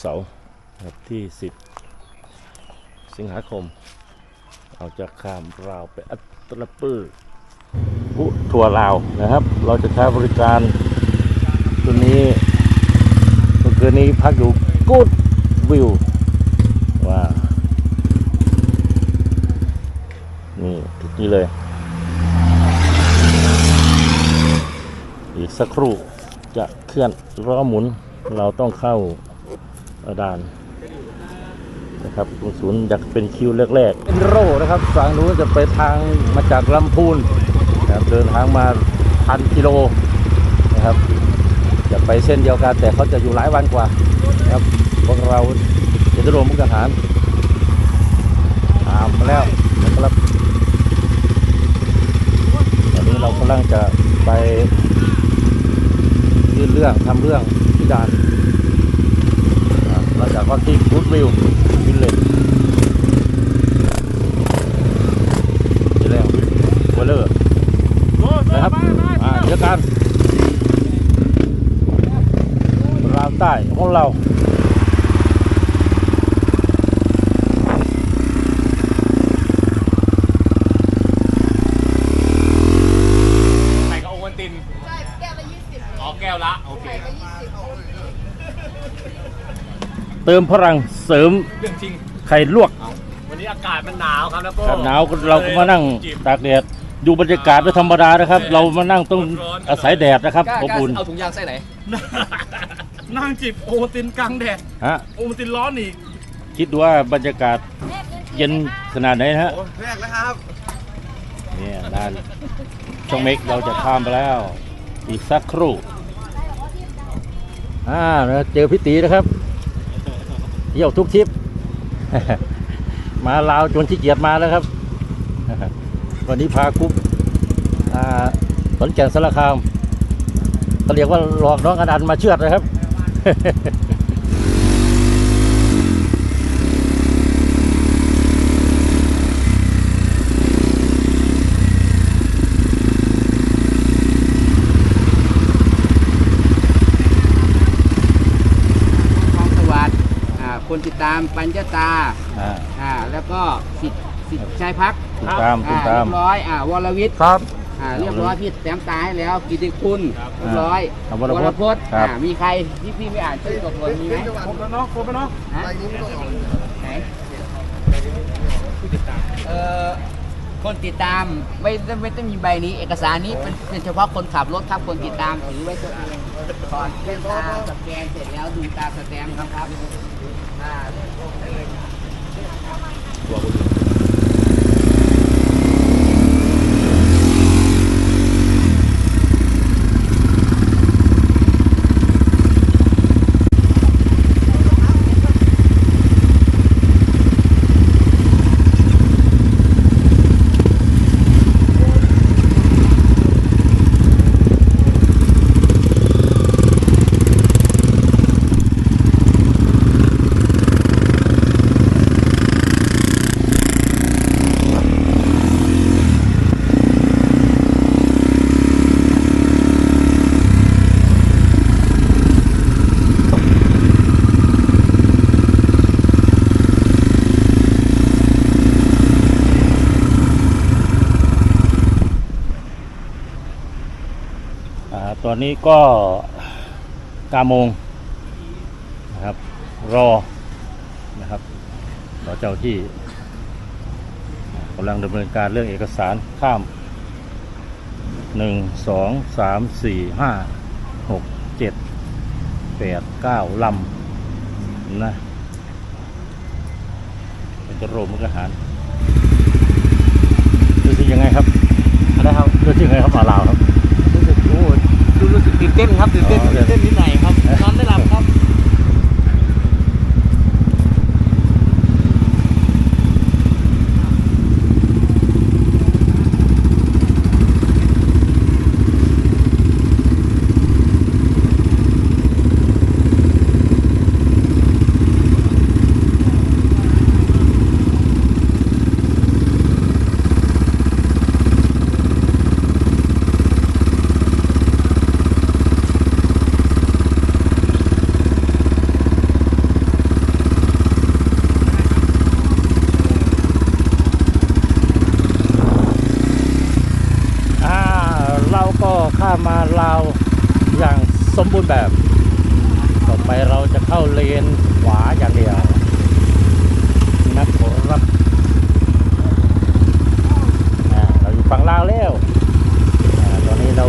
เสาร์ครับที่ 10 สิงหาคม เราจะข้ามราวไปอัตตปื้ออุทัวร์ลาวนะครับ เราจะใช้บริการตัวนี้เมื่อคืนนี้พักอยู่กูดวิวว้าวนี่ทุกนี้เลย อีกสักครู่จะเคลื่อนล้อหมุนเราต้องเข้า ด่านนะครับตรงศูนย์อยากเป็นคิวแรกๆเป็นโร่นะครับฝั่งนู้นจะไปทางมาจากลำพูนนะครับเดินทางมาพันกิโลนะครับ จะไปเส้นเดียวกันแต่เขาจะอยู่หลายวันกว่านะครับพวกเราจะได้รวมมุกทหารตามมาแล้วนะครับตอนนี้เรากำลังจะไปยื่นเรื่องทำเรื่องที่ด่าน อ่าจากว่าที่กูดวิววิลเลยนี่แล้ววิลเลอร์นะครับอ่าเดี๋ยวกันราวใต้ของเรา ใส่กับโอวันติน ใช่แก้วละยี่สิบ อ๋อแก้วละ โอเค ใส่ก็ยี่สิบ เติมพลังเสริมเรื่องจริง ไข่ลวกวันนี้อากาศมันหนาวครับแล้วก็ครับหนาวก็เราก็มานั่งจิบตากแดดดูบรรยากาศไม่ธรรมดานะครับ เรามานั่งต้องร้อนๆอาศัยแดดนะครับกล้าอบอุ่นเอาถุงยางใส่ไหน นั่งจิบโอวัลตินกลางแดดฮะโอวัลตินร้อนอีกคิดดูว่าบรรยากาศเย็นขนาดไหนนะฮะโอ้แรกแล้วครับเนี่ยด้านช่องเมกเราจะข้ามไปแล้ว อีกสักครู่อ่านะเจอพี่ตีนะครับ เที่ยวทุกทริป มาลาวจนขี้เกียจมาแล้วครับ วันนี้พาคุปอ่าขอนแก่นสารคามเขาเรียกว่าหลอกน้องอนันต์มาเชือดนะครับ ทองสวัสดิ์อ่าคนติดตามปัญญาตาอ่า อ่าแล้วก็สิทธิ์สิทธิ์ชัยพักติดตามติดอ่าตาม เรียบร้อยอ่าวรวิทย์ครับ อ่าเรียบร้อยพี่แต้มตายแล้วกิติคุณเรียบร้อยครับววรรพพจจน์น์ครับ อ่ามีใครที่พี่ไม่อ่านชื่อตัวคนมีไหมครบแล้วเนาะครบแล้วเนาะฮะไหนเอ่อคนติดตามไม่ต้องไม่ต้องมีใบนี้ เอกสารนี้เป็นเป็นเฉพาะคนขับรถครับคนติดตามถือไว้ตัวเอง ก่อนเล่นตาสแกนเสร็จแล้วดูตาสแตมป์ครับครับอ่าอ่าต อนนี้ก็กาโมงนะครับ รอนะครับรอเจ้าที่กำลังดำเนินการเรื่องเอกสารข้ามหนึ่งสองสามสี่ห้าหกเจ็ดแปดเก้าลำนะเป็นจะโรมมุกอาหารรู้สึกยังไงครับอะไรครับรู้สึกยังไงครับมาลาวครับ รู้สึกโอ้ดูรู้สึก ตื่นเต้นครับตื่นเต้นอ๋อตื่นเต้นนิดหน่อยครับนอนไม่หลับ มมาลาวอย่างสมบูรณ์แบบ ต่อไปเราจะเข้าเลนขวาอย่างเดียวนะครับเราอยู่ฝั่งลาวแล้วตอนนี้เรา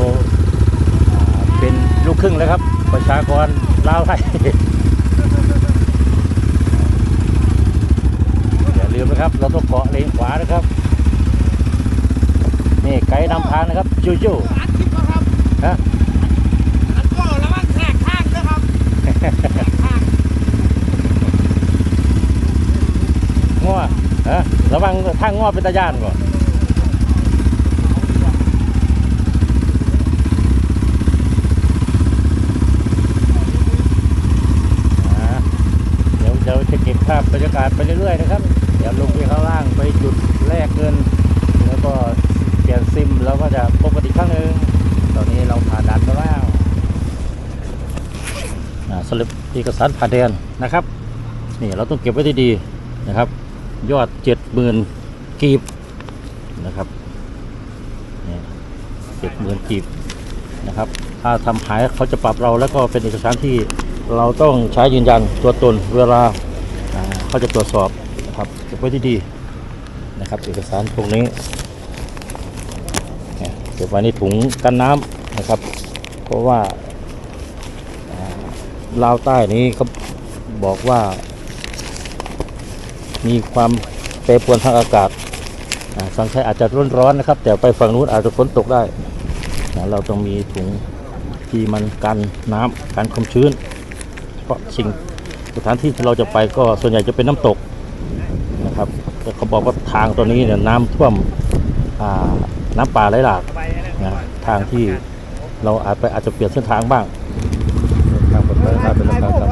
เป็นลูกครึ่งแล้วครับ ประชากรลาวไทยอย่าลืมนะครับ เราต้องเกาะเลนขวานะครับ นี่ไกด์นำทางนะครับจูจู อัดคลิปนะครับฮะอัดก็ระวังแทรกข้างนะครับแทรกข้างง้อฮะระวังทางง้อเป็นตาย่านก่อนอ่าเดี๋ยวเดี๋ยวจะเก็บภาพบรรยากาศไปเรื่อยๆนะครับ เดี๋ยวลงไปข้างล่างไปจุดแลกเงิน แล้วก็เปลี่ยนซิมแล้วก็จะพบกันอีกครั้งหนึ่ง ตอนนี้เราผ่านด่านมาแล้วสลิปเอกสารผ่านแดนนะครับนี่เราต้องเก็บไว้ดีๆนะครับ ยอดเจ็ดหมื่นกีบนะครับนี่เจ็ดหมื่นกีบนะครับ ถ้าทำหายเขาจะปรับเราแล้วก็เป็นเอกสารที่เราต้องใช้ยืนยันตัวตนเวลาอ่าเขาจะตรวจสอบนะครับเก็บไว้ดีๆนะครับ เอกสารพวกนี้ เนี่ยเก็บไว้ในถุงกันน้ำนะครับ เพราะว่าลาวใต้นี้เขาบอกว่า มีความแปรปรวนทางอากาศฝั่งไทยอาจจะร้อนๆนะครับ แต่ไปฝั่งนู้นอาจจะฝนตกได้ เราต้องมีถุงที่มันกันน้ำกันความชื้น เพราะสิ่งสถานที่ที่เราจะไปก็ส่วนใหญ่จะเป็นน้ำตกนะครับแต่เขาบอกว่าทางตัวนี้เนี่ยน้ำท่วมน้ำป่าไหลหลาก นะทางที่เราอาจไปอาจจะเปลี่ยนเส้นทางบ้างทางปลอดภัยได้เป็นทาง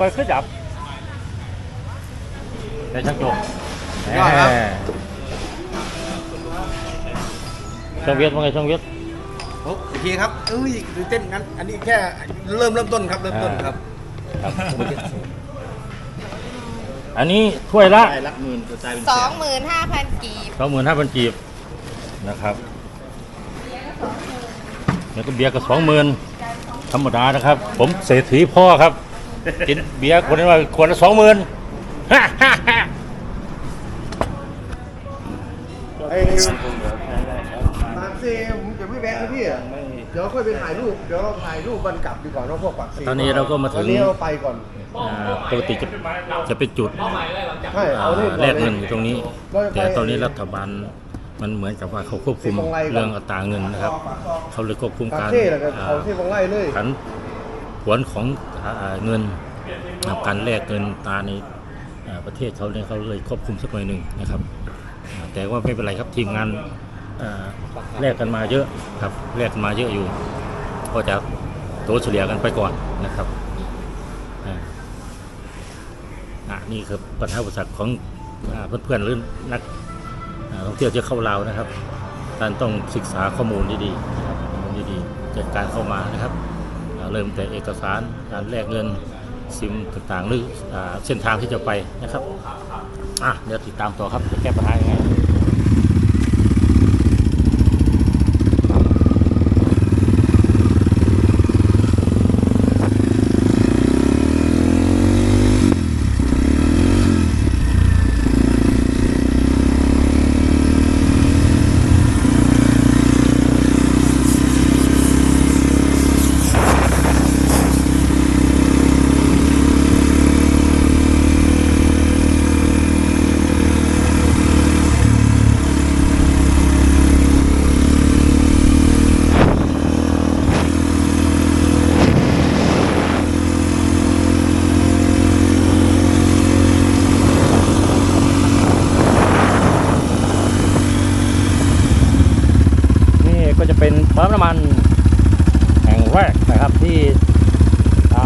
รถไฟขึ้นดับในช่างโจกยอดครับ แหมช่างเวียดว่าไงช่างเวียด โอ้โอเคครับเอ้ยตื่นเต้นงั้นอันนี้แค่เริ่มเริ่มต้นครับเริ่มต้นครับครับ อันนี้ถ้วยละได้รักหมื่นกระจายเป็นสแสองนหมื่นห้าพันกีบสองหมื่นห้าพันกีบนะครับ แล้วก็เบียร์ก็สองหมื่นธรรมดานะครับ ผมเศรษฐีพ่อครับ กินเบียร์คนนี้ว่าคนละสองหมื่นไอ้ปากเซผมจะไม่แวะนะพี่อะเดี๋ยวค่อยไปถ่ายรูป เดี๋ยวเราถ่ายรูปวันกลับดีกว่าเนาะพวกปากเซตอนนี้เราก็มาถึวังนนี้เราไปก่อนอ่าปกติจะจะเป็นจุดใช่อ่าเอาเล่นแรกเงินอยู่ตรงนี้เราจะไปแต่ตอนนี้รัฐบาลมันเหมือนกับว่าเขาควบคุมเรื่องอัตราเงินนะครับ เขาเลยควบคุมคาการเฟ่แล้วก็อ่าเขาที่บางไร่เลย ผันผ วนของเงินการแลกเงินตราในประเทศเขาเนี่ยเขาเลยควบคุมสักหน่อยหนึ่งนะครับ แต่ว่าไม่เป็นไรครับทีมงานแลกกันมาเยอะครับแลกกันมาเยอะอยู่ ก็จะโตเฉลี่ยกันไปก่อนนะครับอ่าอะนี่คือปัญหาอุปสรรคของอ่าเพื่อนๆหรือนักท่องเที่ยวที่เข้าเราวนะครับท่านต้องศึกษาข้อมูลดีๆนะครับข้อมูลดีๆจากการเข้ามานะครับ เริ่มแต่เอกสารการแลกเงินซิมต่างๆหรือเส้นทางที่จะไปนะครับอะเดี๋ยวติดตามต่อครับจะแก้ปัญหายังไง นี่ก็จะเป็นปั๊มน้ำมันแห่งแรกนะครับที่อ่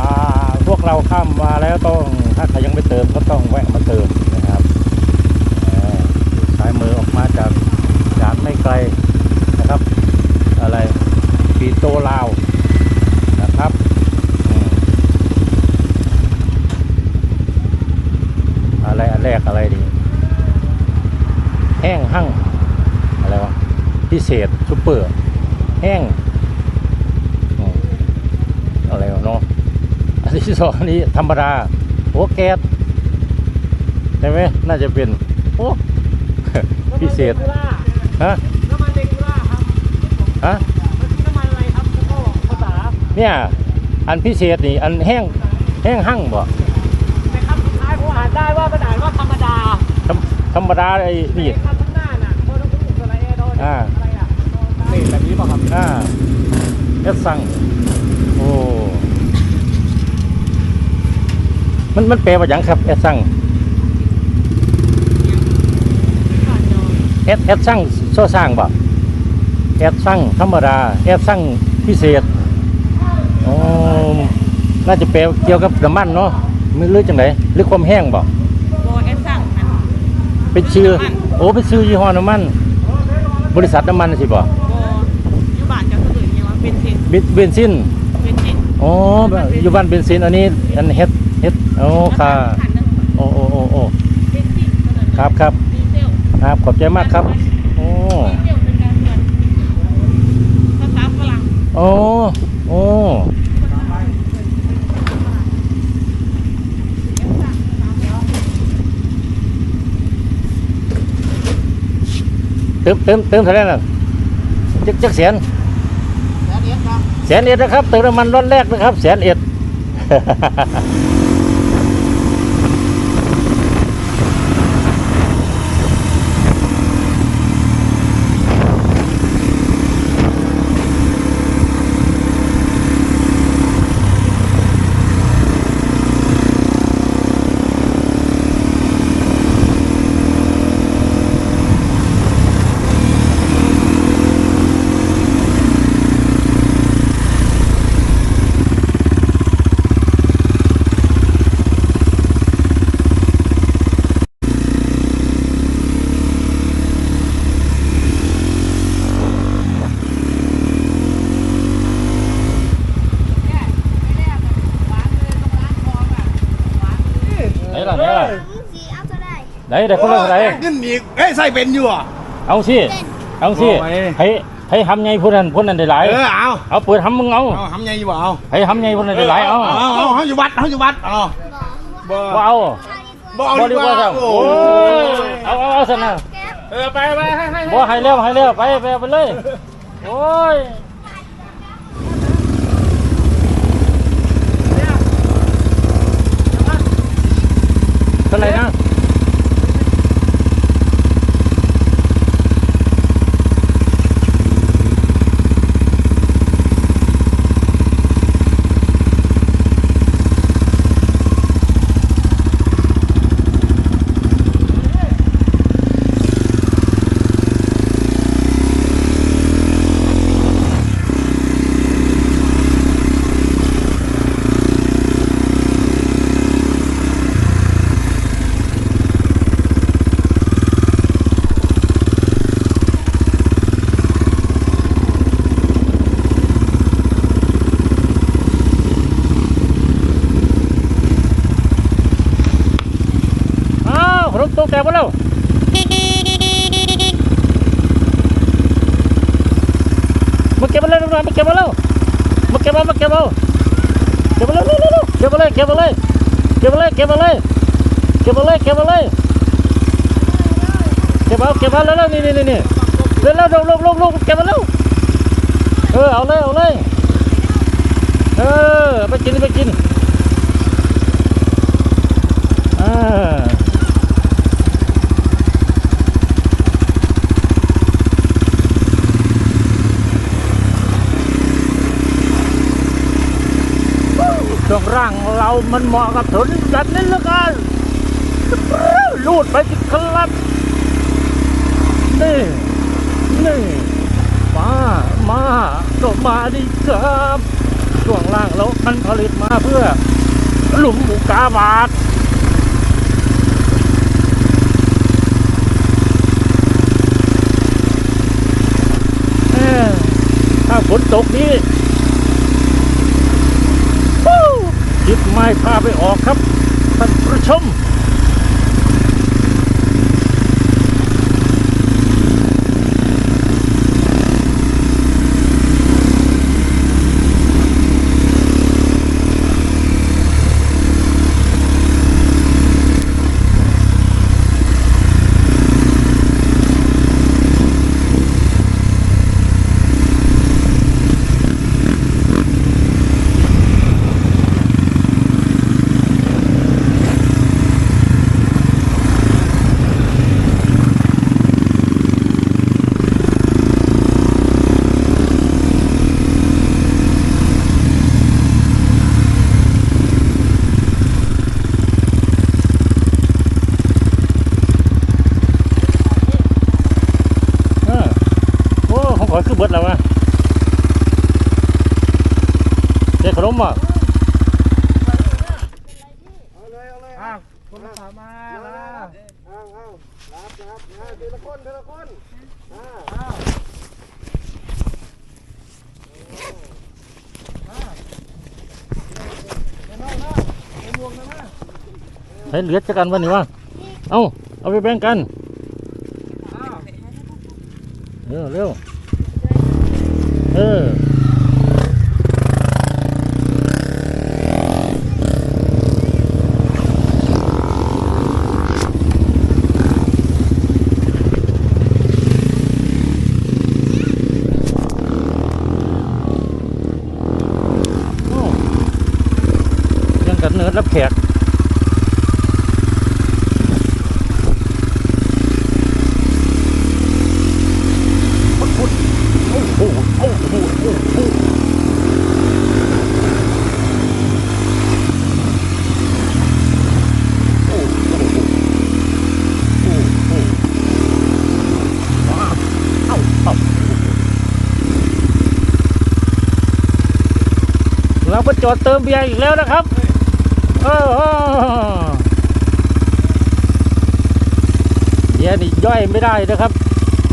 าพวก เราข้ามมาแล้วต้อง ถ้าใครยังไม่เติมก็ต้องแวะมาเติมนะครับสายมือออกมาจากจานไม่ไกลนะครับ อะไรปีโตลาวนะครับอืมอะไรอันแรกอะไรดีแห้งหั่งอะไรวะพิเศษซุปเปอร์ แห้งอืมอะไรวะเนาะอัน ที่สองนี้ธรรมดาโอ้แก๊สใช่ไหมน่าจะเป็นโอ้พิเศษฮะน้ำมันเดกูล่าครับฮะมันคือน้ำมันอะไรครับแล้วก็ภาษาเนี่ยอันพิเศษนี่อันแห้งแห้งหั่งบ่ในคำสุดท้ายผมอ่านได้ว่ามันอ่านว่าธรรมดาธรรมธรรมดาไอ้นี่ในคำข้างหน้าน่ะโคตรคุณสไลเอโดนอ่าอะไรอะนี่แบบนี้ป่ะครับอ่าเอสซังโอ้ มันมันแปลว่าหยังครับเอสซังแอดแอดสั่งโซ่สร้างบ่แอดสั่งธรรมดา แอดสั่งพิเศษอ๋อน่าจะแปลเกี่ยวกับน้ำมันเนาะไม่รู้จังไหนหรือความแห้งบ่โบเอสสั่งมันเป็นชื่อ โอ้เป็นชื่อยี่ห้อน้ำมัน บริษัทน้ำมันสิบ่โบอยู่บ้านจะคือยังว่าเป็นเทนเบนเบนซินเป็นเทนอ๋ออยู่บ้านเบนซินอันนี้อันเฮ็ด เฮ็ดโอ้ค่ะขันหนึงโอ้โอ้โอ้โอ้เป็นสิ่งเท่านั้นครับครับดีเซลครับขอบใจมากครับ โอ้ดีเซลเป็นการเมืองภาษาฝรั่งโอ้โอ้เติมเติมเติมเท่าไหร่น่ะจักจักแสนแล้วเดี๋ยวครับแสนเอ็ดนะครับเติมน้ำมันร้อนแรกนะครับแสนเอ็ด ไหนล่ะไหนล่ะ สีเอาเท่า ไหร่ไหนเด็กคนละเท่าไหนเงินอีกเอ้ยใส่เป็นอยู่อะ เอาสิเอาสิเอาไว้ให้ให้ทำไงพูดนั่นพูดนั่นได้หลายเออเอาเอาเปิดทำมึงเอาเอาทำไงอยู่บ่เอาให้ทำไงพูดนั่นได้หลายเอาเอาเอาเขาอยู่วัดเขาอยู่วัดเอาบ่ว่าเอาบ่เอาบ่ดีดีกกว่าว่าครับโอ้โอ้ยยเอาเอาเอาสนะเออไปไปให้ให้บ่ให้แล้วให้แล้วไปไปไปเลยโอ้ยเท่าไหร่นะ เก็บมาเลยมาเก็บมาแล้วมาเก็บมามาเก็บมาเก็บมาเลยเร็วๆเก็บมาเลยเก็บมาเลย เก็บมาเลย เก็บมาเลย เก็บมาเลยเก็บมาเลย เก็บเอา เก็บเอาแล้วนี่นี่นี่นี่เร็วๆลงลงลงลงเก็บมาแล้วเออ เอาเลย เอาเลย เออ ไปกินไปกินอ่า ช่วงร่างเรา มันเหมาะกับถนนแบบนี้ลือเกินลูดไปสิครับนี่นี่มามาลงมาดิครับช่วงล่างเรามันผลิตมาเพื่อ หลุมอุกกาบาตถ้าฝนตกนี้ วู้หยิบ ไม้พาไปออกครับท่านผู้ชมเออโอ้ของขอยคือเบิดแล้ววะเด็กขน มอะเอาเลยเอาเลยอ้าวคนละสามาแล้วเอาเอารับรับนะทีละคนทีละคนอ่าให้เหลือจะกันวันนี้วะเอาเอาไปแบ่งกันเร็วเร็วเออโอ้ยังกันเนิร์ดรับแขก โอ้โหโอ้โหโอ้โหโอ้โหโอ้โหโอ้โหว้าวเอ้าเอ้าเราก็จอดเติมเบียร์อีกแล้วนะครับ เออเออเบียนี่ย่อยไม่ได้นะครับ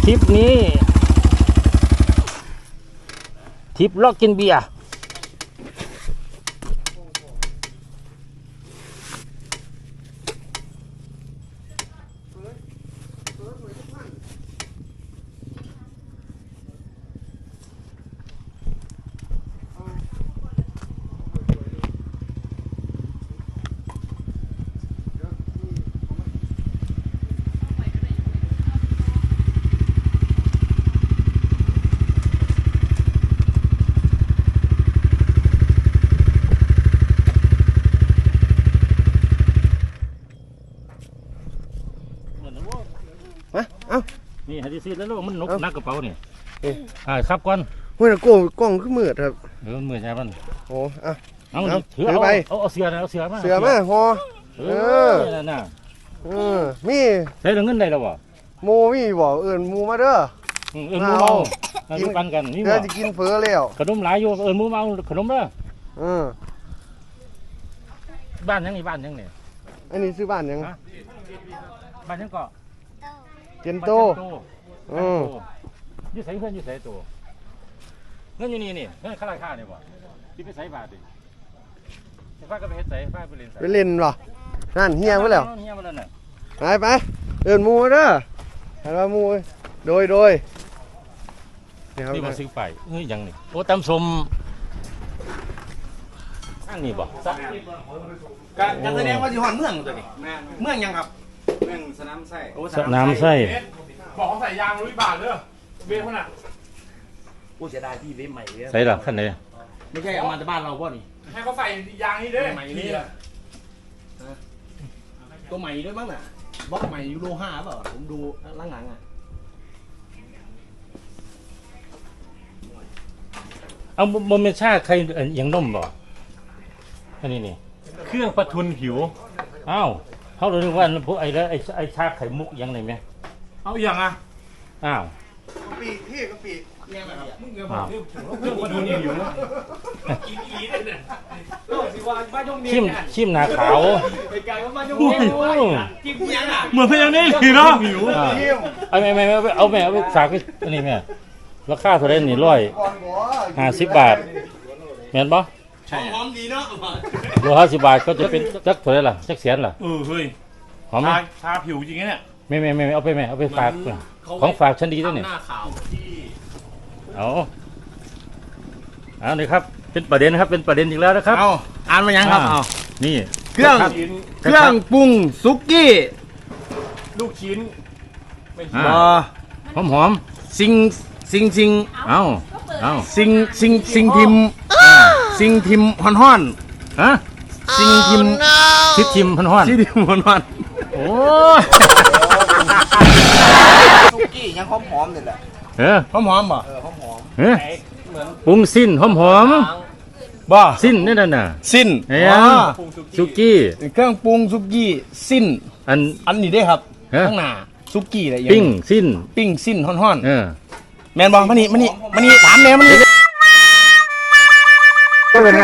ทริปนี้ ทริปลอกกินเบียร์เหมือนนะว่า มาเอา นี่ฮันดิซีแล้วมันนกเอ้านักกระเป๋านี่เอ๊ะ อ่าครับก่อนเฮ้ยนะโก้กล้องขึ้นมืดครับเออมันมือใช่มันโอ้อะ เอาเอาถือถือเอาไป เอาเอาเสือนะเอาเสือมาเสือมาหอ เอเออ อนั่นน่ะเออมีใช้เงินได้แล้วบ่โมมีบอกเอิญมูมาเด้อ อืมเอินหมูเมาเอากินดูปันกันนี่เดี๋บ่ยวจะกินเฟอแล้วขนมหลายอยู่เอินหมูเมาขนมเด้อเออบ้านยังนี่บ้านยังนี่อันนี้ซื้อบ้านยังฮะบ้านยังเกาะ เจนโตบ้านอืมอยี่ใส่เพื่อนอยี่ใส่ตัวเงินอยู่นี่นี่เงินค่าราคาเนี่ยบ่ที่ไปใส่บาทดิไฟฟ้าก็ไปเฮ็ดใส่ไฟฟ้าไปเรียนใส่ไปเล่นเหรอนั่นเฮียไว้แล้ว เฮียมาแล้วน่ะไปไปเอิญมูมาเด้อหันมามูโดยโดยครับนี่มาซื้อไปเฮ้ยยังนี่โอ้ตำสมอันนี้บ่กจะแสดงว่าอยู่หอนเมืองตัวนี้เมืองยังครับ เรื่องสนามไส้โอ้สนามไส้บอกเขาใส่ยางร้อยบาทเด้อเบี้ยเขาน่ะกูเสียดายพี่เว้ใหม่เลยใส่ละขั้นไหนไม่ใช่เอามาจากบ้านเราป่ะนี่ให้เขาใส่ยางนี้เด้อใหม่นี่แหละตัวใหม่ด้วยมั้งน่ะบล็อกใหม่ยูโรห้าเปล่าผมดูล่างหลังๆอะเอาบ่บ่แม่นชาใครเอ่อยังนมบ่อันนี้นี่ เครื่องประทุนผิว อ้าว เขาเลยนึกว่าพวกไอ้แล้วไอ้ไอ้ชาไข่มุกยังไงไหมเอาอย่างอะอ้าวกะปิพี่กะปิมึงเงือกบอกเรื่องเครื่องประทุนผิวกินอีเลยเนี่ยโลกสิว่าบ้านยงเมียชิมชิมหนาขาวไปไกลว่าบ้านยงอุ้เมียยกินยังอะเหมือนพยังนี่เนาะเยี่ยมเอาแม่แม่แม่เอาแม่เอาไปฝากไปอันนี้แม่ราคาเท่าไหรนี่ร้อยก่อนหัวห้าสิบบาทแม่น บ่หอมดีเนาะร้อยห้าสิบบาทก็จะเป็นจักเท่าไหรล่ะจักเสียนล่ะเออเฮ้ยหอมไหมทาทาผิวจริงเนี่ยแม่แม่แม่เอาไปแม่เอาไปฝากของฝากชั้นดีด้วยเนี่ยหน้าขาวเอาเอาเลยครับ เป็นประเด็นนะครับเป็นประเด็นอีกแล้วนะครับเอาอ่านมายังครับอ่าเอานี่ เครื่องชิ้นเครื่องปรุงซุกี้ลูกชิ้นไม่อ่าใช่บอหอมหอมซิงซิงซิงๆเอาเอาซิงซิงซิงทิม ซิงทิมฮอนฮอนฮะซิงทิมชิดชิมพันห้อนซิงทิมฮอนฮอนโอ้ยซุกี้ยังหอมๆนี่แหละเออหอมหอมบ่เออหอมเออปรุงสิ้นหอมหอมบ่ๆสิ้นนี่นั่นน่ะ สิ้นเอ้ยอ๋อสุกี้เครื่องปรุงซุกี้สิ้น อันอันนี้ได้ครับฮะข้างหน้าซุกี้อะไรอย่างปิ้งนี้สิ้นปิ้งสิ้นฮอนฮอนเออแมนบอมานี่มานี่มานี่ถามแม่มานี่ சொல்லுங்க